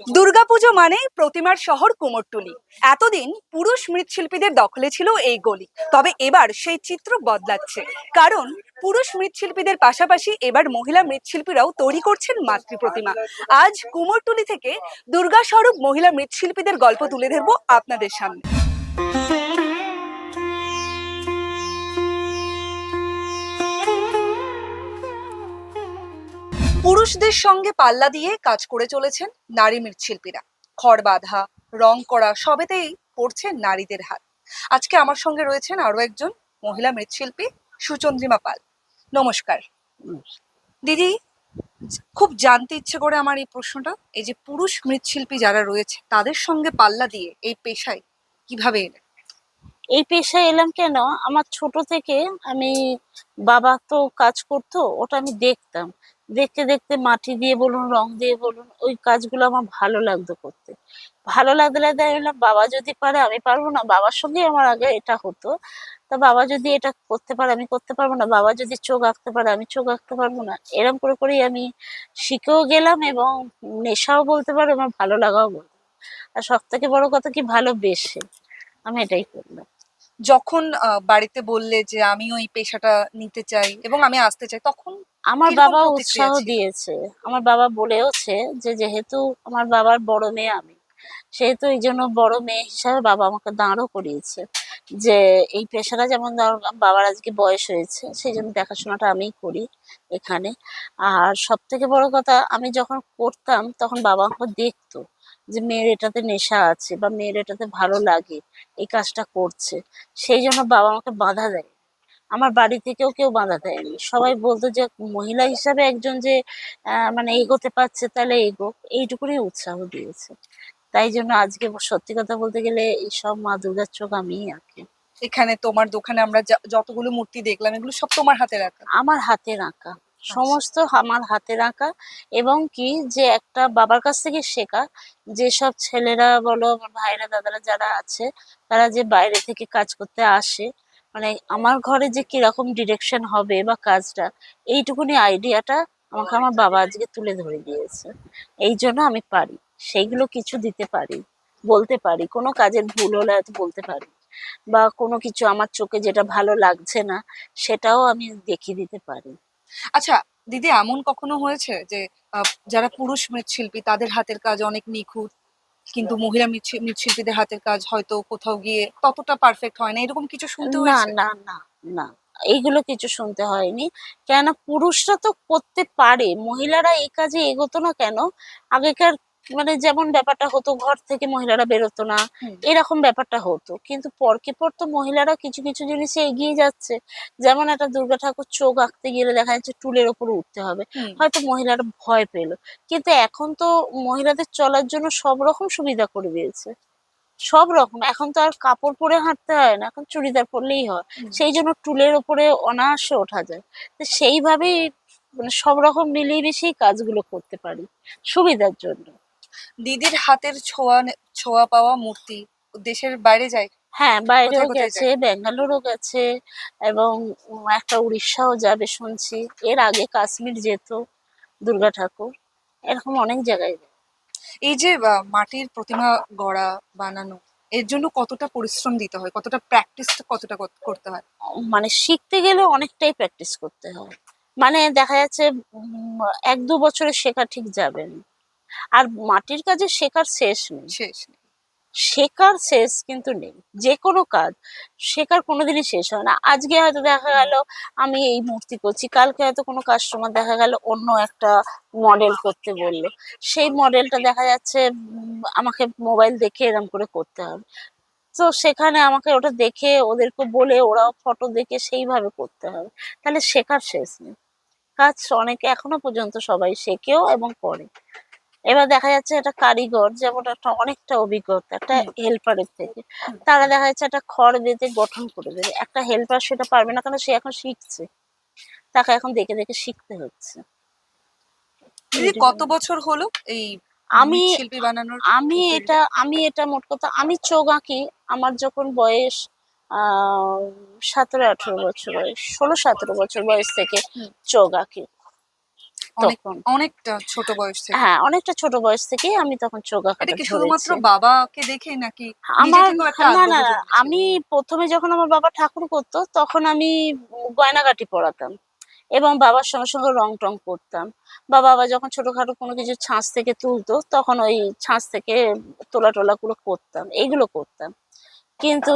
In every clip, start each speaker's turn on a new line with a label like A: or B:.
A: দুর্গাপুজো মানে প্রতিমার শহর কুমোরটুলি। এতদিন পুরুষ মৃৎশিল্পীদের দখলে ছিল এই গলি। তবে এবার সেই চিত্র বদলাচ্ছে। কারণ পুরুষ মৃৎশিল্পীদের পাশাপাশি এবার মহিলা মৃৎশিল্পীরাও তৈরি করছেন মাতৃ প্রতিমা। আজ কুমোরটুলি থেকে দুর্গা স্বরূপ মহিলা মৃৎশিল্পীদের গল্প তুলে ধরবো আপনাদের সামনে। পুরুষদের সঙ্গে পাল্লা দিয়ে কাজ করে চলেছেন নারী মৃৎশিল্পীরা খড় বাঁধা, রং করা সবেতেই পড়ছে নারীদের হাত। আজকে আমার সঙ্গে রয়েছেন আরও একজন মহিলা মৃৎশিল্পী সুচন্দ্রিমা পাল। নমস্কার। দিদি, খুব জানতে ইচ্ছে করে আমার এই প্রশ্নটা, এই যে পুরুষ মৃৎশিল্পী যারা রয়েছে, তাদের সঙ্গে পাল্লা দিয়ে এই পেশায় কীভাবে এলেন?
B: এই পেশায় এলাম কেন? আমার ছোট থেকে আমি বাবা তো কাজ করতো, ওটা আমি দেখতাম। দেখতে দেখতে মাটি দিয়ে বলুন, রং দিয়ে বলুন, ওই কাজগুলো আমার ভালো লাগতো করতে। ভালো লাগতে লাগতে আমি বললাম, বাবা যদি পারে আমি পারব না। বাবার সঙ্গে আমার আগে এটা হতো। তা বাবা যদি এটা করতে পারে, আমি করতে পারব না। বাবা যদি চোখ আঁকতে পারে, আমি চোখ আঁকতে পারব না। এরকম করে করেই আমি শিখেও গেলাম এবং নেশাও বলতে পারো, আমার ভালো লাগাও বলতে আর সব থেকে বড় কথা কি, ভালোবেসে। আমি এটাই করলাম।
A: যখন বাড়িতে বললে যে আমিও এই পেশাটা নিতে চাই এবং আমি আসতে চাই, তখন
B: আমার বাবা উৎসাহ দিয়েছে। আমার বাবা বলেওছে যে যেহেতু আমার বাবার বড় মেয়ে আমি সেহেতু এই জন্য বড় মেয়ে হিসাবে বাবা আমাকে দাঁড়ও করিয়েছে। যে এই পেশাটা যেমন ধর বাবার আজকে বয়স হয়েছে সেই জন্য দেখাশোনাটা আমিই করি এখানে। আর সব থেকে বড় কথা আমি যখন করতাম তখন বাবা আমাকে দেখতো যে মেয়ের এটাতে নেশা আছে বা মেয়ের এটাতে ভালো লাগে এই কাজটা করছে। সেই জন্য বাবা আমাকে বাধা দেয়। আমার বাড়ি থেকেও কেউ বাধা দেয়নি। সবাই বলতো যে মহিলা হিসাবে একজন যে মানে এগোতে পারছে তাহলে এগোক। এইটুকুনি উৎসাহ দিয়েছে। তাই জন্য আজকে সত্যি কথা বলতে গেলে এইসব মা দুর্গার চোখ আমিই আঁকি।
A: এখানে তোমার দোকানে আমরা যতগুলো মূর্তি দেখলাম এগুলো সব তোমার হাতে রাখা
B: আমার হাতের আঁকা। সমস্ত আমার হাতের আঁকা। এবং কি যে একটা বাবার কাছ থেকে শেখা যেসব ছেলেরা বলো আমার ভাইরা দাদারা যারা আছে তারা যে বাইরে থেকে কাজ করতে আসে মানে আমার ঘরে যে কীরকম ডিরেকশন হবে বা কাজটা, এইটুকুনি আইডিয়াটা আমাকে আমার বাবা আজকে তুলে ধরে দিয়েছে। এই জন্য আমি পারি। সেইগুলো কিছু দিতে পারি, বলতে পারি। কোনো কাজের ভুল হলে হয়তো বলতে পারি। বা কোনো কিছু আমার চোখে যেটা ভালো লাগছে না, সেটাও আমি দেখিয়ে দিতে পারি।
A: আচ্ছা দিদি, এমন কখনো হয়েছে যে যারা পুরুষ মৃৎশিল্পী, তাদের হাতের কাজ অনেক নিখুঁত? কিন্তু মহিলা মৃৎশি- মৃৎশিল্পীদের হাতের কাজ হয়তো কোথাও গিয়ে ততটা পারফেক্ট হয় না। এরকম কিছু শুনতে
B: না না না না। এইগুলো কিছু শুনতে হয়নি। কেন পুরুষরা তো করতে পারে। মহিলারা এই কাজে এগোতো না কেন? আগেকার মানে যেমন ব্যাপারটা হতো ঘর থেকে মহিলারা বেরোতো না এরকম ব্যাপারটা হতো। কিন্তু পরকে পর তো মহিলারা কিছু কিছু জিনিসে এগিয়ে যাচ্ছে। যেমন একটা দুর্গা ঠাকুর চোখ আঁকতে গেলে দেখা যাচ্ছে টুলের ওপর উঠতে হবে। হয়তো মহিলারা ভয় পেল। কিন্তু এখন তো মহিলাদের চলার জন্য সব রকম সুবিধা করে দিয়েছে। সব রকম। এখন তো আর কাপড় পরে হাঁটতে হয় না এখন চুড়িদার পরলেই হয়। সেই জন্য টুলের ওপরে অনায়াসে ওঠা যায়। তো সেইভাবেই মানে সব রকম মিলিয়ে মিশিয়ে কাজগুলো করতে পারি। সুবিধার জন্য।
A: দিদির হাতের ছোঁয়া ছোঁয়া পাওয়া মূর্তি দেশের বাইরে যায়।
B: হ্যাঁ বাইরেও গেছে ব্যাঙ্গালোরও গেছে এবং একটা উড়িষ্যাও যাবে শুনছি। এর আগে কাশ্মীর যেত দুর্গা ঠাকুর এরকম অনেক জায়গায়।
A: এই যে মাটির প্রতিমা গড়া বানানো এর জন্য কতটা পরিশ্রম দিতে হয়? কতটা প্র্যাকটিস কতটা করতে হয়?
B: মানে শিখতে গেলে অনেকটাই প্র্যাকটিস করতে হয়। মানে দেখা যাচ্ছে এক দু বছরে শেখা ঠিক যাবে না। আর মাটির কাজে শেখার শেষ নেই।
A: শেষ নেই।
B: শেখার শেষ কিন্তু নেই। যে কোনো কাজ শেখার কোনোদিনই শেষ হয় না। আজকে হয়তো দেখা গেল আমি এই মূর্তি করছি কালকে হয়তো কোনো কাস্টমার দেখা গেল অন্য একটা মডেল করতে বলল। সেই মডেলটা দেখা যাচ্ছে আমাকে মোবাইল দেখে এরকম করে করতে হবে। তো সেখানে আমাকে ওটা দেখে ওদেরকে বলে ওরাও ফটো দেখে সেইভাবে করতে হবে। তাহলে শেখার শেষ নেই। কাজ অনেকে এখনও পর্যন্ত সবাই শেখেও এবং করে। এবার দেখা যাচ্ছে একটা কারিগর যেমন একটা অনেকটা অভিজ্ঞতা একটা। হেল্পারের থেকে। তারা দেখা যাচ্ছে একটা খড় বেঁধে গঠন করে দেবে। একটা হেল্পার সেটা পারবে না কারণ সে এখন শিখছে। তাকে এখন দেখে দেখে শিখতে হচ্ছে।
A: কত বছর হলো এই
B: আমি
A: বানানোর
B: আমি এটা আমি এটা মোট কথা আমি চোখ আঁকি আমার যখন বয়স আহ সতেরো আঠেরো বছর বয়স ষোলো সতেরো বছর বয়স থেকে। চোখ আঁকি।
A: অনেকটা ছোট বয়স থেকে।
B: হ্যাঁ অনেকটা ছোট বয়স থেকেই আমি তখন চোখ
A: এটা কি শুধুমাত্র বাবাকে দেখে নাকি
B: আমার না না আমি প্রথমে যখন আমার বাবা ঠাকুর করতো তখন আমি গয়নাগাটি পড়াতাম এবং বাবার সঙ্গে সঙ্গে রং টং করতাম। বা বাবা যখন ছোটখাটো কোনো কিছু ছাঁচ থেকে তুলতো তখন ওই ছাঁচ থেকে তোলা টোলা গুলো করতাম এইগুলো করতাম। কিন্তু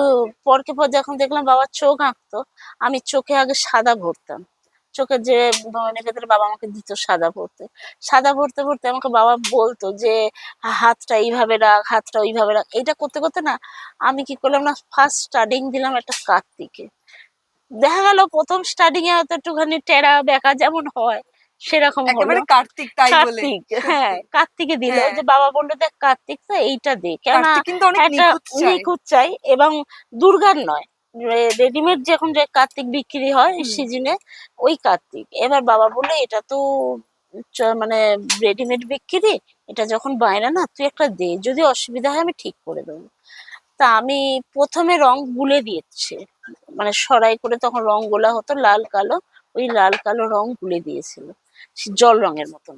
B: পরকে পর যখন দেখলাম বাবার চোখ আঁকতো আমি চোখে আগে সাদা ভরতাম। চোখের যে ভেতরে বাবা আমাকে দিত সাদা ভরতে সাদা ভরতে ভরতে আমাকে বাবা বলতো যে হাতটা এইভাবে রাখ হাতটা ওইভাবে রাখ। এটা করতে করতে না আমি কি করলাম না ফার্স্ট স্টার্টিং দিলাম একটা কার্তিকে। দেখা গেল প্রথম স্টার্টিং এ হয়তো একটুখানি টেরা বেকা যেমন হয় সেরকম হলো।
A: কার্তিক তাই বলে।
B: কার্তিক হ্যাঁ কার্তিকে দিল
A: হ্যাঁ।
B: যে বাবা বলল দেখ কার্তিক তো এইটা দে।
A: কার্তিক কিন্তু অনেক
B: একটা
A: চাই।
B: নিখুঁত চাই এবং দুর্গার নয়। রেডিমেড যখন যে কার্তিক বিক্রি হয় সিজনে ওই কার্তিক। এবার বাবা বলল এটা তো মানে রেডিমেড বিক্রি এটা যখন বায়না না তুই একটা দে যদি অসুবিধা হয় আমি ঠিক করে দেবো। তা আমি প্রথমে রং গুলে দিয়েছে। মানে সরাই করে তখন রং গোলা হতো লাল কালো ওই লাল কালো রং গুলে দিয়েছিল সে জল রঙের মতন।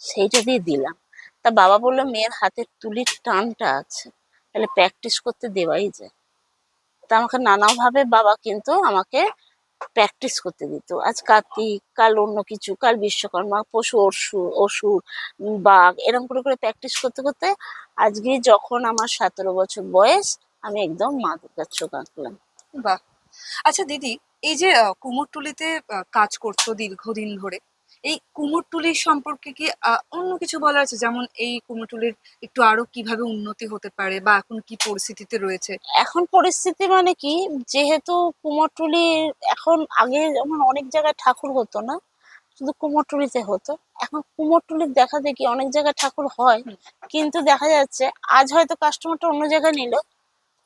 B: সেইটা দিয়ে দিলাম। তা বাবা বলল মেয়ের হাতের তুলির টানটা আছে তাহলে প্র্যাকটিস করতে দেওয়াই যায়। তা আমাকে নানাভাবে বাবা কিন্তু আমাকে প্র্যাকটিস করতে দিত। আজ কার্তিক, কাল অন্য কিছু, কাল বিশ্বকর্মা, পশু অসুর অসুর বাঘ এরকম করে করে প্র্যাকটিস করতে করতে আজকে যখন আমার সতেরো বছর বয়স, আমি একদম মা দুর্গার চোখ আঁকলাম।
A: বাহ! আচ্ছা দিদি, এই যে কুমোরটুলিতে কাজ করছ দীর্ঘদিন ধরে এই কুমোরটুলির সম্পর্কে কি অন্য কিছু বলা আছে? যেমন এই কুমোরটুলির একটু আরও কীভাবে উন্নতি হতে পারে বা এখন কি পরিস্থিতিতে রয়েছে?
B: এখন পরিস্থিতি মানে কি যেহেতু কুমোরটুলির এখন আগে যেমন অনেক জায়গায় ঠাকুর হতো না শুধু কুমোরটুলিতে হতো। এখন কুমোরটুলির দেখা দেখি অনেক জায়গায় ঠাকুর হয় কিন্তু দেখা যাচ্ছে আজ হয়তো কাস্টমারটা অন্য জায়গায় নিল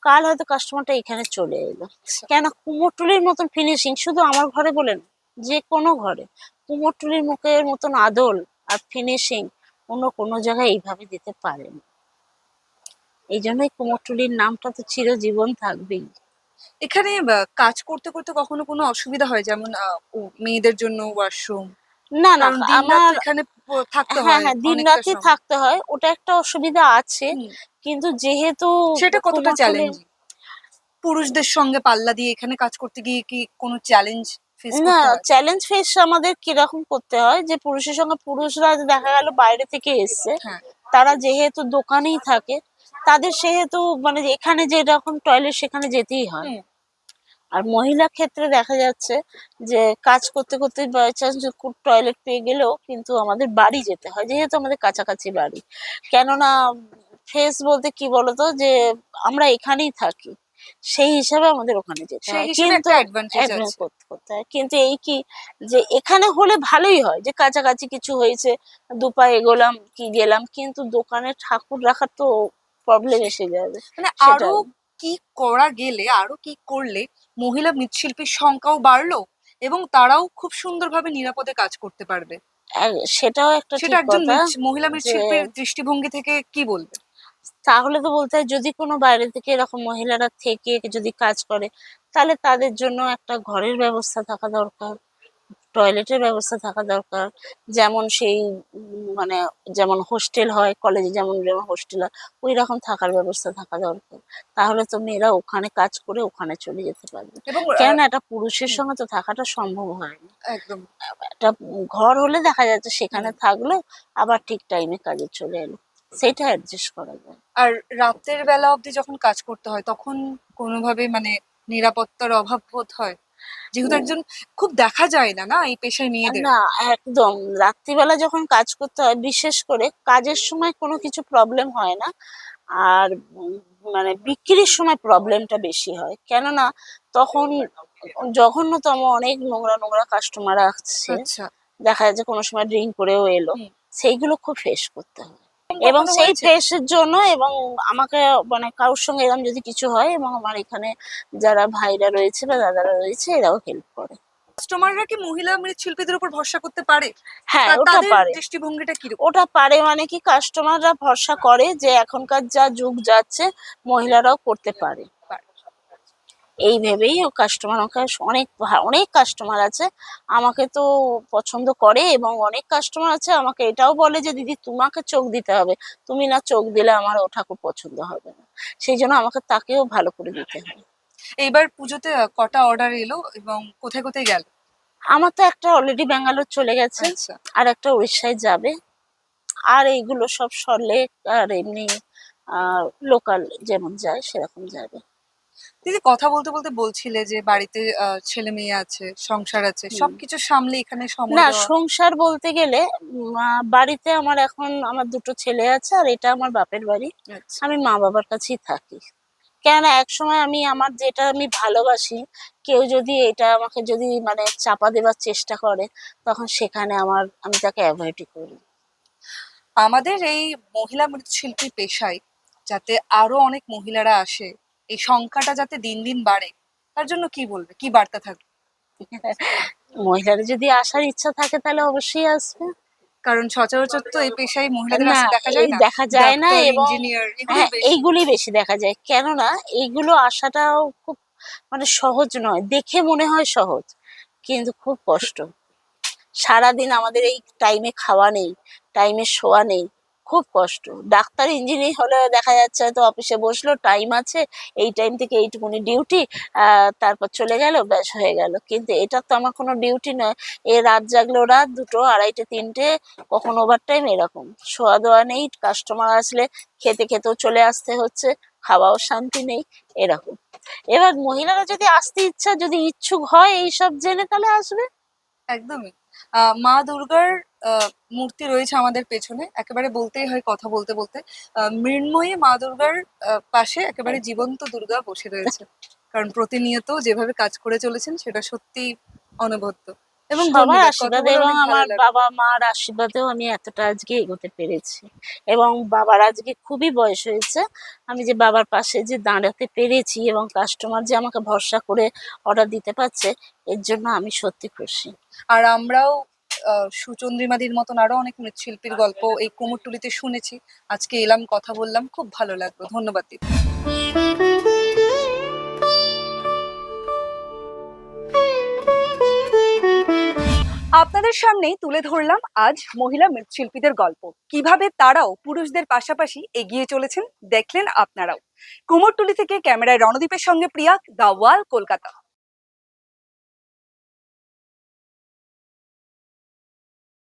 B: কাল হয়তো কাস্টমারটা এখানে চলে এলো। কেন? কুমোরটুলির মতন ফিনিশিং শুধু আমার ঘরে বলেন যে কোনো ঘরে। কুমোরটুলির মুখের মতন আদল আর ফিনিশিং অন্য কোনো জায়গায় এইভাবে দিতে পারে না এই জন্যই কুমোরটুলির নামটা তো চিরজীবন থাকবেই।
A: এখানে কাজ করতে করতে কখনো কোনো অসুবিধা হয়? যেমন মেয়েদের জন্য ওয়াশরুম
B: না না
A: রাত
B: আমার
A: এখানে থাকতে
B: হ্যাঁ
A: হয়
B: হ্যাঁ দিন
A: সময়।
B: থাকতে হয় ওটা একটা অসুবিধা আছে। কিন্তু যেহেতু
A: সেটা কতটা চ্যালেঞ্জ পুরুষদের সঙ্গে পাল্লা দিয়ে এখানে কাজ করতে গিয়ে কি কোনো চ্যালেঞ্জ ফেস
B: না চ্যালেঞ্জ ফেস আমাদের কীরকম করতে হয় যে পুরুষের সঙ্গে পুরুষরা দেখা গেল বাইরে থেকে এসছে
A: হ্যাঁ।
B: তারা যেহেতু দোকানেই থাকে তাদের সেহেতু মানে এখানে যেরকম টয়লেট সেখানে যেতেই হয়। আর মহিলা ক্ষেত্রে দেখা যাচ্ছে যে কাজ করতে করতে বাই চান্স টয়লেট পেয়ে গেলেও কিন্তু আমাদের বাড়ি যেতে হয় যেহেতু আমাদের কাছাকাছি বাড়ি। কেননা ফেস বলতে কি বলতো যে আমরা এখানেই থাকি। সেই হিসাবে আমাদের ওখানে যেতে হয়। কিন্তু করতে করতে হয়। কিন্তু এই কি যে এখানে হলে ভালোই হয় যে কাছাকাছি কিছু হয়েছে দু পা এগোলাম কি গেলাম কিন্তু দোকানে ঠাকুর রাখার তো প্রবলেম এসে যাবে।
A: মানে আরও কি করা গেলে আরও কি করলে মহিলা মৃৎশিল্পীর সংখ্যাও বাড়লো এবং তারাও খুব সুন্দরভাবে নিরাপদে কাজ করতে পারবে?
B: সেটাও একটা
A: সেটা একজন মহিলা মৃৎশিল্পীর দৃষ্টিভঙ্গি থেকে কি বলবে?
B: তাহলে তো বলতে হয় যদি কোনো বাইরে থেকে এরকম মহিলারা থেকে যদি কাজ করে তাহলে তাদের জন্য একটা ঘরের ব্যবস্থা থাকা দরকার টয়লেটের ব্যবস্থা থাকা দরকার। যেমন সেই মানে যেমন হোস্টেল হয় কলেজে যেমন যেমন হোস্টেল হয় ওই রকম থাকার ব্যবস্থা থাকা দরকার। তাহলে তো মেয়েরা ওখানে কাজ করে ওখানে চলে যেতে পারবে। কেন একটা পুরুষের সঙ্গে তো থাকাটা সম্ভব হয় না।
A: একদম।
B: একটা ঘর হলে দেখা যাচ্ছে সেখানে থাকল আবার ঠিক টাইমে কাজে চলে এলো। সেটা অ্যাডজাস্ট করা যায়।
A: আর রাতের বেলা অবধি যখন কাজ করতে হয় তখন কোনোভাবে মানে নিরাপত্তার অভাব বোধ হয়। যেহেতু একজন খুব দেখা যায় না না? এই পেশায় নিয়ে
B: না একদম। রাত্রিবেলা যখন কাজ করতে হয় বিশেষ করে কাজের সময় কোনো কিছু প্রবলেম হয় না। আর মানে বিক্রির সময় প্রবলেমটা বেশি হয়। কেননা তখন জঘন্যতম অনেক নোংরা নোংরা কাস্টমার আসছে।
A: আচ্ছা।
B: দেখা যাচ্ছে কোনো সময় ড্রিঙ্ক করেও এলো। সেইগুলো খুব ফেস করতে হয়। এবং সেই
A: ফ্রেশের
B: ফেসের জন্য এবং আমাকে মানে কারোর সঙ্গে এরকম যদি কিছু হয় এবং আমার এখানে যারা ভাইরা রয়েছে বা দাদারা রয়েছে এরাও হেল্প করে।
A: কাস্টমাররা কি মহিলা মৃৎশিল্পীদের উপর ভরসা করতে পারে?
B: হ্যাঁ ওটা পারে।
A: দৃষ্টিভঙ্গিটা কি
B: ওটা পারে মানে কি কাস্টমাররা ভরসা করে যে এখনকার যা যুগ যাচ্ছে মহিলারাও করতে পারে। এই ভেবেই ও কাস্টমার আমাকে অনেক অনেক কাস্টমার আছে আমাকে তো পছন্দ করে এবং অনেক কাস্টমার আছে আমাকে এটাও বলে যে দিদি তোমাকে চোখ দিতে হবে। তুমি না চোখ দিলে আমার ও ঠাকুর পছন্দ হবে না। সেই জন্য আমাকে তাকেও ভালো করে দিতে হয়।
A: এইবার পুজোতে কটা অর্ডার এলো এবং কোথায় কোথায় গেল?
B: আমার তো একটা অলরেডি ব্যাঙ্গালোর চলে গেছে
A: আচ্ছা।
B: আর একটা উড়িষ্যায় যাবে। আর এইগুলো সব সরলেক আর এমনি লোকাল যেমন যায় সেরকম যাবে।
A: দিদি কথা বলতে বলতে বলছিলে যে বাড়িতে ছেলে মেয়ে আছে সংসার আছে সবকিছু সামলে এখানে সময়
B: না সংসার বলতে গেলে বাড়িতে আমার এখন আমার দুটো ছেলে আছে আর এটা আমার বাপের বাড়ি।
A: আচ্ছা।
B: আমি মা বাবার কাছেই থাকি। কেন এক সময় আমি আমার যেটা আমি ভালোবাসি কেউ যদি এটা আমাকে যদি মানে চাপা দেবার চেষ্টা করে তখন সেখানে আমার আমি তাকে অ্যাভয়েডই করি।
A: আমাদের এই মহিলা মৃৎশিল্পী পেশায় যাতে আরও অনেক মহিলারা আসে এই সংখ্যাটা যাতে দিন দিন বাড়ে তার জন্য কি বলবে? কি বার্তা থাকবে?
B: মহিলারা যদি আসার ইচ্ছা থাকে তাহলে অবশ্যই আসবে।
A: কারণ সচরাচর তো এই পেশায় মহিলাদের দেখা যায় না।
B: দেখা যায় না এবং
A: ইঞ্জিনিয়ার
B: হ্যাঁ এইগুলি বেশি দেখা যায়। কেননা এইগুলো আসাটাও খুব মানে সহজ নয়। দেখে মনে হয় সহজ কিন্তু খুব কষ্ট। সারাদিন আমাদের এই টাইমে খাওয়া নেই টাইমে শোয়া নেই খুব কষ্ট। ডাক্তার, ইঞ্জিনিয়ার হলে দেখা যাচ্ছে হয়তো অফিসে বসল, টাইম আছে, এই টাইম থেকে এইটুকুনি ডিউটি তারপর চলে গেল, ব্যাস হয়ে গেল। কিন্তু এটা তো আমার কোনো ডিউটি নয়। এ রাত জাগলো রাত, দুটো, আড়াইটে, তিনটে, কখন ওভার টাইম এরকম। শোয়া দেওয়া নেই কাস্টমার আসলে খেতে খেতেও চলে আসতে হচ্ছে, খাওয়াও শান্তি নেই, এরকম। এবার মহিলারা যদি আসতে ইচ্ছা, যদি ইচ্ছুক হয় এইসব জেনে তাহলে আসবে।
A: একদমই। মা দুর্গার মূর্তি রয়েছে আমাদের পেছনে। একেবারে বলতেই হয় কথা বলতে বলতে। মৃন্ময়ী মা দুর্গার পাশে একেবারে জীবন্ত দুর্গা বসে রয়েছে। কারণ প্রতিনিয়ত যেভাবে কাজ করে চলেছেন সেটা সত্যি অনবদ্য। এবং
B: আশীর্বাদে এবং আমার বাবা মার আশীর্বাদেও আমি এতটা আজকে এগোতে পেরেছি। এবং বাবার আজকে খুবই বয়স হয়েছে। আমি যে বাবার পাশে যে দাঁড়াতে পেরেছি এবং কাস্টমার যে আমাকে ভরসা করে অর্ডার দিতে পারছে এর জন্য আমি সত্যি খুশি।
A: আর আমরাও সুচন্দ্রিমাদির মতন আরও অনেক মৃৎশিল্পীর গল্প এই কুমোরটুলিতে শুনেছি। আজকে এলাম, কথা বললাম, খুব ভালো লাগল। ধন্যবাদ দিদি। আপনাদের সামনেই তুলে ধরলাম আজ মহিলা মৃৎশিল্পীদের গল্প। কীভাবে তারাও পুরুষদের পাশাপাশি এগিয়ে চলেছেন, দেখলেন আপনারাও। কুমোরটুলি থেকে ক্যামেরায় রণদীপের সঙ্গে প্রিয়া দা ওয়াল, কলকাতা।